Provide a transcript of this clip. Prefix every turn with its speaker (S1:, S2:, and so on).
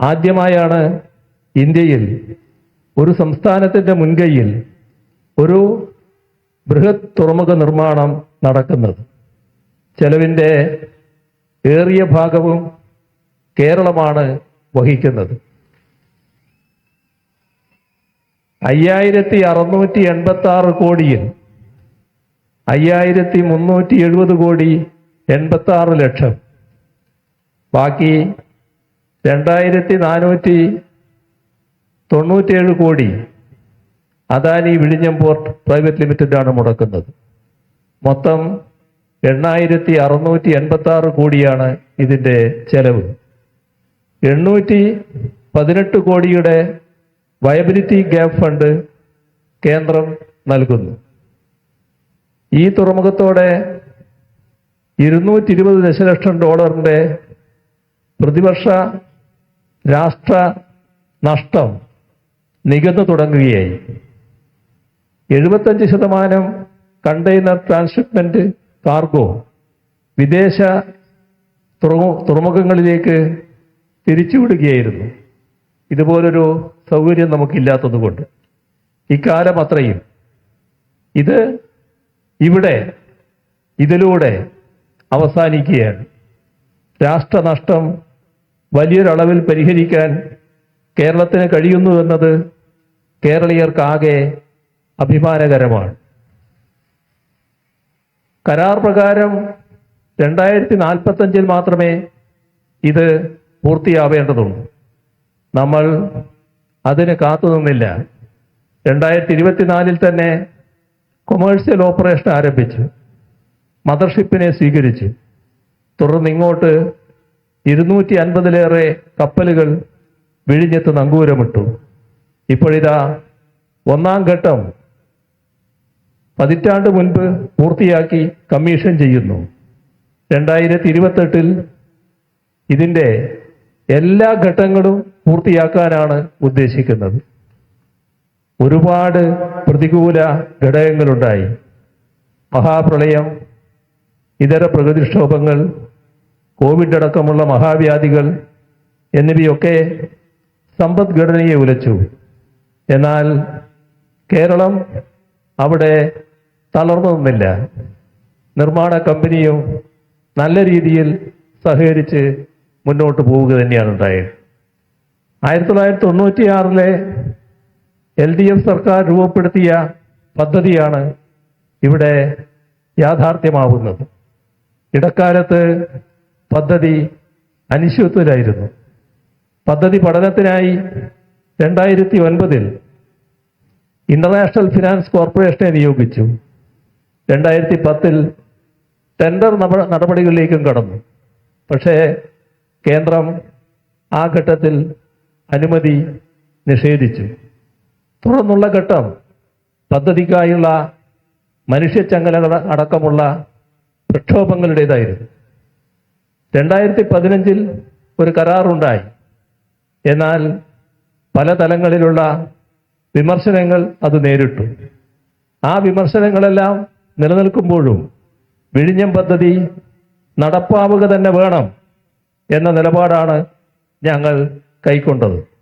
S1: ആദ്യമായാണ് ഇന്ത്യയിൽ ഒരു സംസ്ഥാനത്തിന്റെ മുൻകൈയിൽ ഒരു ബൃഹത് തുറമുഖ നിർമ്മാണം നടക്കുന്നത്. ചെലവിന്റെ ഏറിയ ഭാഗവും കേരളമാണ് വഹിക്കുന്നത്. അയ്യായിരത്തി അറുന്നൂറ്റി എൺപത്തി ആറ് കോടിയിൽ അയ്യായിരത്തി മുന്നൂറ്റി എഴുപത് കോടി എൺപത്തി ആറ് ലക്ഷം. ബാക്കി രണ്ടായിരത്തി നാനൂറ്റി തൊണ്ണൂറ്റിയേഴ് കോടി അദാനി വിഴിഞ്ഞം പോർട്ട് പ്രൈവറ്റ് ലിമിറ്റഡാണ് മുടക്കുന്നത്. മൊത്തം എണ്ണായിരത്തി അറുന്നൂറ്റി എൺപത്തി ആറ് കോടിയാണ് ഇതിന്റെ ചെലവ്. എണ്ണൂറ്റി പതിനെട്ട് കോടിയുടെ വയബിലിറ്റി ഗ്യാപ് ഫണ്ട് കേന്ദ്രം നൽകുന്നു. ഈ തുറമുഖത്തോടെ ഇരുന്നൂറ്റി ഇരുപത് ദശലക്ഷം ഡോളറിന്റെ പ്രതിവർഷ രാഷ്ട്ര നഷ്ടം നികന്നു തുടങ്ങുകയായി. എഴുപത്തഞ്ച് ശതമാനം കണ്ടെയ്നർ ട്രാൻസ്ഷിപ്മെന്റ് കാർഗോ വിദേശ തുറമുഖങ്ങളിലേക്ക് തിരിച്ചുവിടുകയായിരുന്നു. ഇതുപോലൊരു സൗകര്യം നമുക്കില്ലാത്തതുകൊണ്ട്. ഇക്കാലം അത്രയും ഇത് ഇവിടെ ഇതിലൂടെ അവസാനിക്കുകയാണ്. രാഷ്ട്രനഷ്ടം വലിയൊരളവിൽ പരിഹരിക്കാൻ കേരളത്തിന് കഴിയുന്നു എന്നത് കേരളീയർക്കാകെ അഭിമാനകരമാണ്. കരാർ പ്രകാരം രണ്ടായിരത്തി നാൽപ്പത്തഞ്ചിൽ മാത്രമേ ഇത് പൂർത്തിയാവേണ്ടതുള്ളൂ. നമ്മൾ അതിന് കാത്തുനിന്നില്ല രണ്ടായിരത്തി ഇരുപത്തിനാലിൽ തന്നെ കൊമേഴ്സ്യൽ ഓപ്പറേഷൻ ആരംഭിച്ചു. മദർഷിപ്പിനെ സ്വീകരിച്ച്. തുടർന്ന് ഇങ്ങോട്ട് ഇരുന്നൂറ്റി അൻപതിലേറെ കപ്പലുകൾ വിഴിഞ്ഞത്ത് നങ്കൂരമിട്ടു. ഇപ്പോഴിതാ ഒന്നാം ഘട്ടം പതിറ്റാണ്ട് മുൻപ് പൂർത്തിയാക്കി കമ്മീഷൻ ചെയ്യുന്നു. രണ്ടായിരത്തി ഇരുപത്തെട്ടിൽ ഇതിന്റെ എല്ലാ ഘട്ടങ്ങളും പൂർത്തിയാക്കാനാണ് ഉദ്ദേശിക്കുന്നത്. ഒരുപാട് പ്രതികൂല ഘടകങ്ങളുണ്ടായി. മഹാപ്രളയം ഇതര പ്രകൃതിക്ഷോഭങ്ങൾ കോവിഡ് അടക്കമുള്ള മഹാവ്യാധികൾ എന്നിവയൊക്കെ സമ്പദ്ഘടനയെ ഉലച്ചു. എന്നാൽ കേരളം അവിടെ തളർന്നൊന്നില്ല നിർമ്മാണ കമ്പനിയും നല്ല രീതിയിൽ സഹകരിച്ച് മുന്നോട്ട് പോവുക തന്നെയാണ് ഉണ്ടായത്. ആയിരത്തി തൊള്ളായിരത്തി തൊണ്ണൂറ്റിയാറിലെ എൽ ഡി എഫ് സർക്കാർ രൂപപ്പെടുത്തിയ പദ്ധതിയാണ് ഇവിടെ യാഥാർത്ഥ്യമാവുന്നത്. ഇടക്കാലത്ത് പദ്ധതി അനിശ്ചിതത്വത്തിലായിരുന്നു. പദ്ധതി പഠനത്തിനായി രണ്ടായിരത്തി ഒൻപതിൽ ഇന്റർനാഷണൽ ഫിനാൻസ് കോർപ്പറേഷനെ നിയോഗിച്ചു. രണ്ടായിരത്തി പത്തിൽ ടെൻഡർ നടപടികളിലേക്കും കടന്നു. പക്ഷേ കേന്ദ്രം ആ ഘട്ടത്തിൽ അനുമതി നിഷേധിച്ചു. തുടർന്നുള്ള ഘട്ടം പദ്ധതിക്കായുള്ള മനുഷ്യച്ചങ്ങലകൾ അടക്കമുള്ള പ്രക്ഷോഭങ്ങളുടേതായിരുന്നു. രണ്ടായിരത്തി പതിനഞ്ചിൽ ഒരു കരാറുണ്ടായി. എന്നാൽ പല തലങ്ങളിലുള്ള വിമർശനങ്ങൾ അത് നേരിട്ടു. ആ വിമർശനങ്ങളെല്ലാം നിലനിൽക്കുമ്പോഴും വിഴിഞ്ഞം പദ്ധതി നടപ്പാവുക തന്നെ വേണം എന്ന നിലപാടാണ് ഞങ്ങൾ കൈക്കൊണ്ടത്.